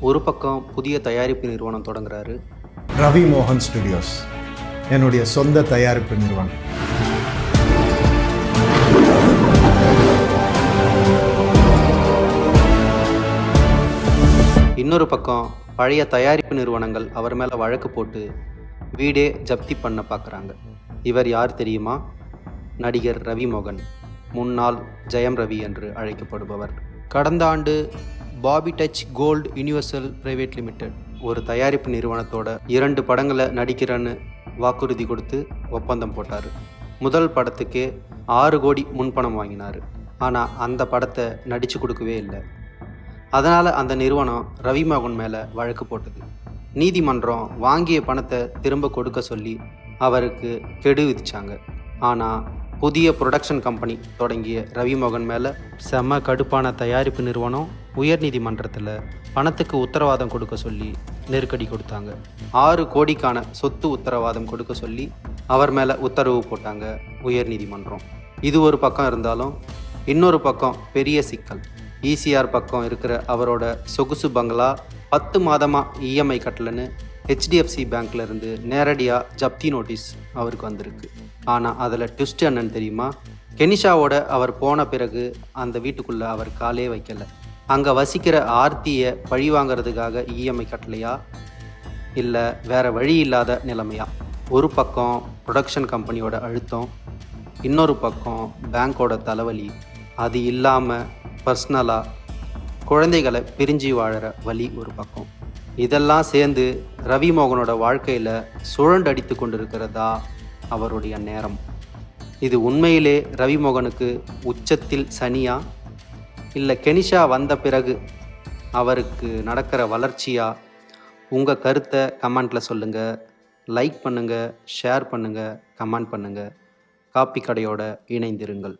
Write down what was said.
ஒரு பக்கம் புதிய தயாரிப்பு நிறுவனம் தொடங்குறாரு. ரவி மோகன் ஸ்டுடியோஸ் என்னுடைய சொந்த தயாரிப்பு நிறுவனம். இன்னொரு பக்கம் பழைய தயாரிப்பு நிறுவனங்கள் அவர் மேலே வழக்கு போட்டு வீடே ஜப்தி பண்ண பார்க்குறாங்க இவர் யார் தெரியுமா? நடிகர் ரவி மோகன் முன்னாள் ஜெயம் ரவி என்று அழைக்கப்படுபவர். கடந்த ஆண்டு Bobby Touch Gold Universal private limited ஒரு தயாரிப்பு நிறுவனத்தோட இரண்டு படங்களை நடிக்கிறேன்னு வாக்குறுதி கொடுத்து ஒப்பந்தம் போட்டார். முதல் படத்துக்கே ஆறு கோடி முன்பணம் வாங்கினார். ஆனால் அந்த படத்தை நடித்து கொடுக்கவே இல்லை. அதனால் அந்த நிறுவனம் ரவி மோகன் மேலே வழக்கு போட்டது. நீதிமன்றம் வாங்கிய பணத்தை திரும்ப கொடுக்க சொல்லி அவருக்கு கெடு விதிச்சாங்க. ஆனால் புதிய ப்ரொடக்ஷன் கம்பெனி தொடங்கிய ரவிமோகன் மேலே செம கடுப்பான தயாரிப்பு நிறுவனம் உயர்நீதிமன்றத்தில் பணத்துக்கு உத்தரவாதம் கொடுக்க சொல்லி நெருக்கடி கொடுத்தாங்க. ஆறு கோடிக்கான சொத்து உத்தரவாதம் கொடுக்க சொல்லி அவர் மேலே உத்தரவு போட்டாங்க உயர்நீதிமன்றம். இது ஒரு பக்கம் இருந்தாலும் இன்னொரு பக்கம் பெரிய சிக்கல். ஈசிஆர் பக்கம் இருக்கிற அவரோட சொகுசு பங்களா பத்து மாதமாக இஎம்ஐ கட்டலன்னு ஹெச்டிஎஃப்சி பேங்க்லேருந்து நேரடியாக ஜப்தி நோட்டீஸ் அவருக்கு வந்திருக்கு. ஆனால் அதில் ட்விஸ்ட் என்னன்னு தெரியுமா? கெனிஷாவோட அவர் போன பிறகு அந்த வீட்டுக்குள்ளே அவர் காலே வைக்கல. அங்கே வசிக்கிற ஆர்த்தியை பழி வாங்கிறதுக்காக இஎம்ஐ கட்டலையா? இல்லை வேறு வழி இல்லாத நிலைமையா? ஒரு பக்கம் ப்ரொடக்ஷன் கம்பெனியோட அழுத்தம் இன்னொரு பக்கம் பேங்க்கோட தலைவலி. அது இல்லாமல் பர்சனலாக குழந்தைகளை பிரிஞ்சு வாழற வழி ஒரு பக்கம். இதெல்லாம் சேர்ந்து ரவி மோகனோட வாழ்க்கையில் சுழண்டடித்து கொண்டிருக்கிறதா அவருடைய நேரம். இது உண்மையிலே ரவிமோகனுக்கு உச்சத்தில் சனியா இல்லை கெனிஷா வந்த பிறகு அவருக்கு நடக்கிற வளர்ச்சியா? உங்கள் கருத்தை கமெண்ட்டில் சொல்லுங்கள் லைக் பண்ணுங்கள் ஷேர் பண்ணுங்கள் கமெண்ட் பண்ணுங்கள் காப்பி கடையோட இணைந்திருங்கள்.